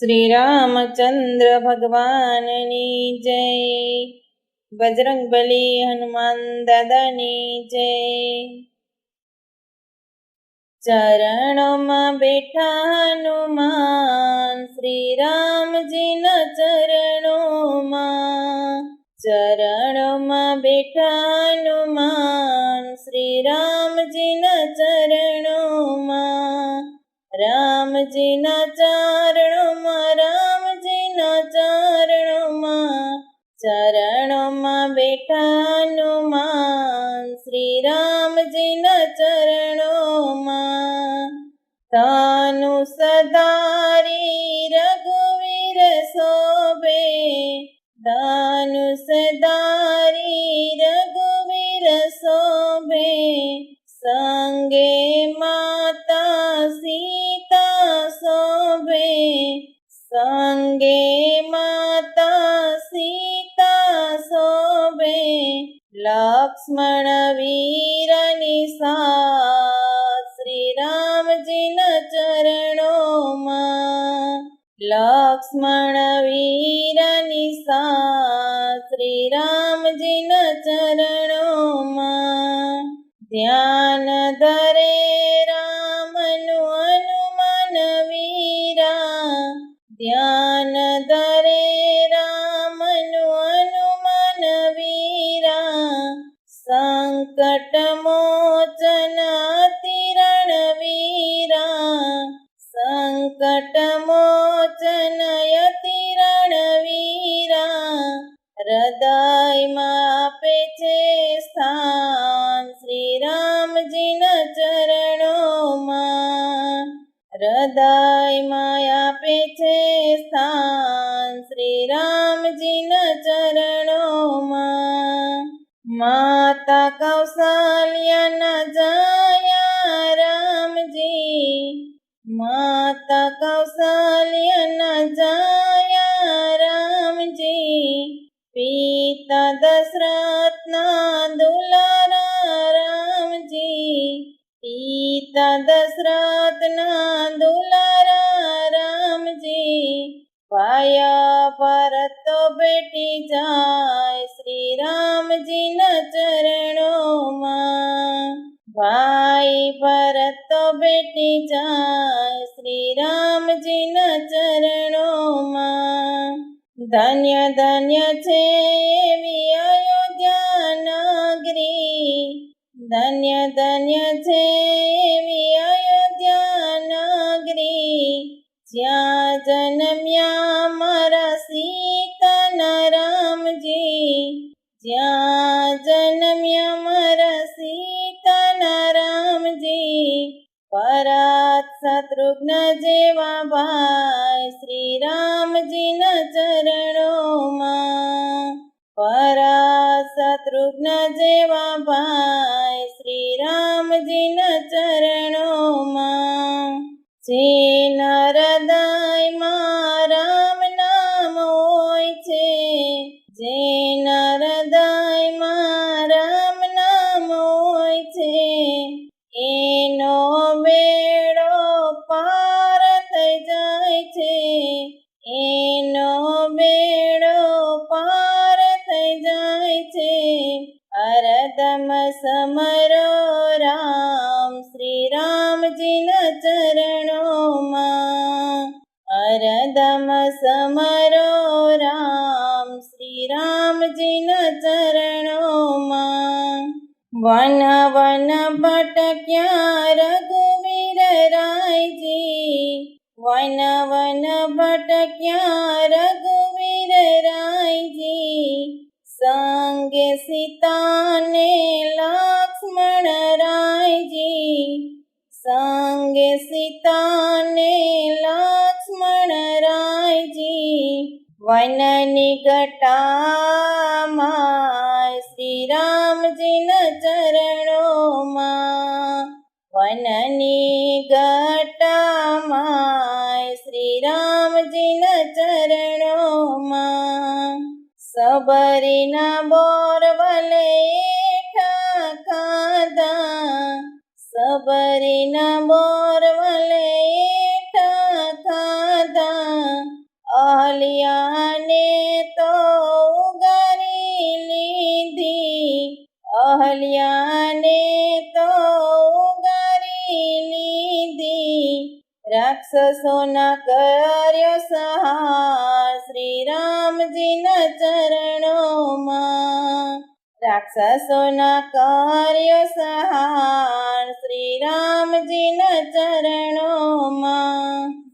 શ્રી રામચંદ્ર ભગવાનની જય. બજરંગબલી હનુમાન દાદાની જય. ચરણોમાં બેઠા હનુમાન શ્રી રામજીના ચરણોમાં રામજીના ચારણોમાં રામજીના ચારણોમાં, ચરણોમાં બેઠા હનુમાન શ્રી રામજીના ચરણોમાં. તાનુ સદારી રઘુવીર શોભે, તાનુ સદારી રઘુવીર શોભે લક્ષ્મણ વીરની સાથ શ્રી રામજીના ચરણોમાં ધ્યાન ધરે રામનું હનુમાન વીરા. ધ્યાન ધરે રામનું હનુમાન વીરા. સંકટ મોચન તિરણ વીરા. સંકટ સ્થાન શ્રી રામજીના ચરણોમાં. હૃદયમાં આપે છે સ્થાન શ્રી રામજીના ચરણોમાં. માતા દશરથના દુલારા રામજી પાયા પરતો બેટી જાય શ્રી રામજીના ચરણોમાં. ભાઈ ભરતો બેટી જાય શ્રી રામજીના ચરણોમાં. ધન્ય ધન્ય છે ધન્ય છે એવી અયોધ્યા નગરી. જ્યાં જન્મ્યા મારા સીતાના રામજી. જ્યાં જન્મ્યા મારા સીતાના રામજી. પરાત શત્રુઘ્ન જેવા ભાઈ શ્રી રામજીના ચરણોમાં. પરાત શત્રુઘ્ન જેવા ભાઈ રામજીના ચરણોમાં. જેના હૃદયમાં રામ નામ હોય છે. જેના હૃદયમાં રામ નામ હોય છે. એનો બેડો પાર થઈ જાય છે. એનો બેડો પાર થઈ જાય છે. અરદમ સમરો રામ રામજીના ચરણોમાં અરદમ સમરો રામ શ્રી રામજીના ચરણોમાં. વન વન ભટક્યા રઘુવીર રાયજી, વન વન ભટક્યા રઘુવીર રાયજી. સંગે સીતાને સીતાને લક્ષ્મણ રાયજી, વનની ગટામાં શ્રી રામજીના ચરણોમાં, વનની ગટામાં શ્રી રામજીના ચરણોમાં, સબરીના બોર ભલે ખાધા સબરીના બોરવલે રાક્ષસોના કર્યો સહાર શ્રી રામજીના ચરણોમાં. રાક્ષસોના કર્યો સહાર શ્રી રામજીના ચરણોમાં.